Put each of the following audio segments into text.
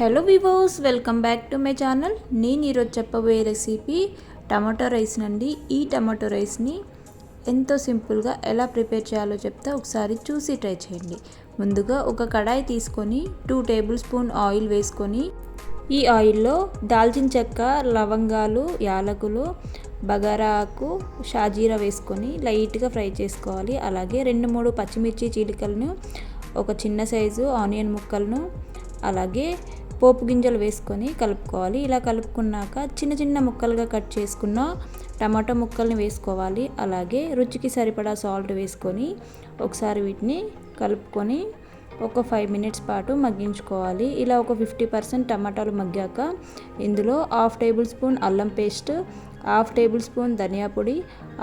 Hello వివోస్ welcome back to my channel నేను ఈరోజు చెప్పబోయే రెసిపీ టమాటో రైస్ నండి. ఈ టమాటో రైస్ని ఎంతో సింపుల్గా ఎలా ప్రిపేర్ చేయాలో చెప్తే. ఒకసారి చూసి ట్రై చేయండి. ముందుగా ఒక కడాయి తీసుకొని టూ టేబుల్ స్పూన్ ఆయిల్ వేసుకొని ఈ ఆయిల్లో దాల్చిన చెక్క లవంగాలు యాలకులు బగారా ఆకు షాజీరా వేసుకొని లైట్గా ఫ్రై చేసుకోవాలి. అలాగే రెండు మూడు పచ్చిమిర్చి చీలికలను ఒక చిన్న సైజు ఆనియన్ ముక్కలను అలాగే పోపు గింజలు వేసుకొని కలుపుకోవాలి. ఇలా కలుపుకున్నాక చిన్న చిన్న ముక్కలుగా కట్ చేసుకున్న టమాటో ముక్కల్ని వేసుకోవాలి. అలాగే రుచికి సరిపడా సాల్ట్ వేసుకొని ఒకసారి వీటిని కలుపుకొని ఒక ఫైవ్ మినిట్స్ పాటు మగ్గించుకోవాలి. ఇలా ఒక ఫిఫ్టీ పర్సెంట్ టమాటాలు మగ్గాక ఇందులో హాఫ్ టేబుల్ స్పూన్ అల్లం పేస్ట్ హాఫ్ టేబుల్ స్పూన్ ధనియా పొడి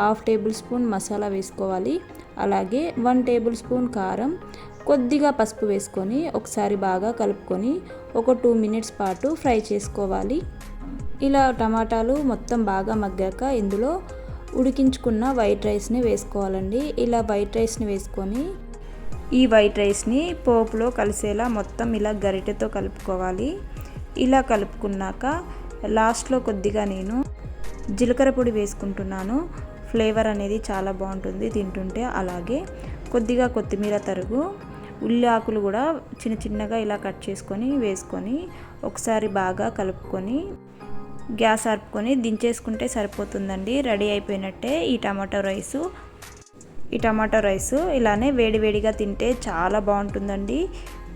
హాఫ్ టేబుల్ స్పూన్ మసాలా వేసుకోవాలి. అలాగే వన్ టేబుల్ స్పూన్ కారం కొద్దిగా పసుపు వేసుకొని ఒకసారి బాగా కలుపుకొని ఒక టూ మినిట్స్ పాటు ఫ్రై చేసుకోవాలి. ఇలా టమాటాలు మొత్తం బాగా మగ్గాక ఇందులో ఉడికించుకున్న వైట్ రైస్ని వేసుకోవాలండి. ఇలా వైట్ రైస్ని వేసుకొని ఈ వైట్ రైస్ని పోపులో కలిసేలా మొత్తం ఇలా గరిటెతో కలుపుకోవాలి. ఇలా కలుపుకున్నాక లాస్ట్లో కొద్దిగా నేను జీలకర్ర పొడి వేసుకుంటున్నాను. ఫ్లేవర్ అనేది చాలా బాగుంటుంది తింటుంటే. అలాగే కొద్దిగా కొత్తిమీర తరుగు ఉల్లి ఆకులు కూడా చిన్న చిన్నగా ఇలా కట్ చేసుకొని వేసుకొని ఒకసారి బాగా కలుపుకొని గ్యాస్ ఆర్పుకొని దించేసుకుంటే సరిపోతుందండి. రెడీ అయిపోయినట్టే ఈ టమాటో రైసు. ఈ టమాటో రైసు ఇలానే వేడివేడిగా తింటే చాలా బాగుంటుందండి.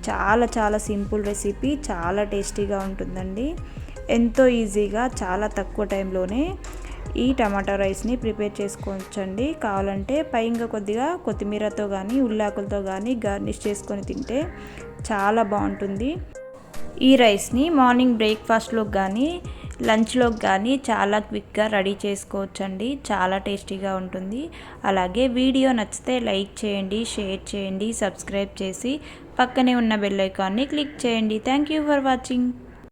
చాలా చాలా సింపుల్ రెసిపీ చాలా టేస్టీగా ఉంటుందండి. ఎంతో ఈజీగా చాలా తక్కువ టైంలోనే ఈ టమాటా రైస్ని ప్రిపేర్ చేసుకోవచ్చండి. కావాలంటే పైగా కొద్దిగా కొత్తిమీరతో కానీ ఉల్లాకులతో కానీ గార్నిష్ చేసుకొని తింటే చాలా బాగుంటుంది. ఈ రైస్ని మార్నింగ్ బ్రేక్ఫాస్ట్లో కానీ లంచ్లోకి కానీ చాలా క్విక్గా రెడీ చేసుకోవచ్చండి. చాలా టేస్టీగా ఉంటుంది. అలాగే వీడియో నచ్చితే లైక్ చేయండి షేర్ చేయండి సబ్స్క్రైబ్ చేసి పక్కనే ఉన్న బెల్ ఐకాన్ని క్లిక్ చేయండి. Thank you for watching.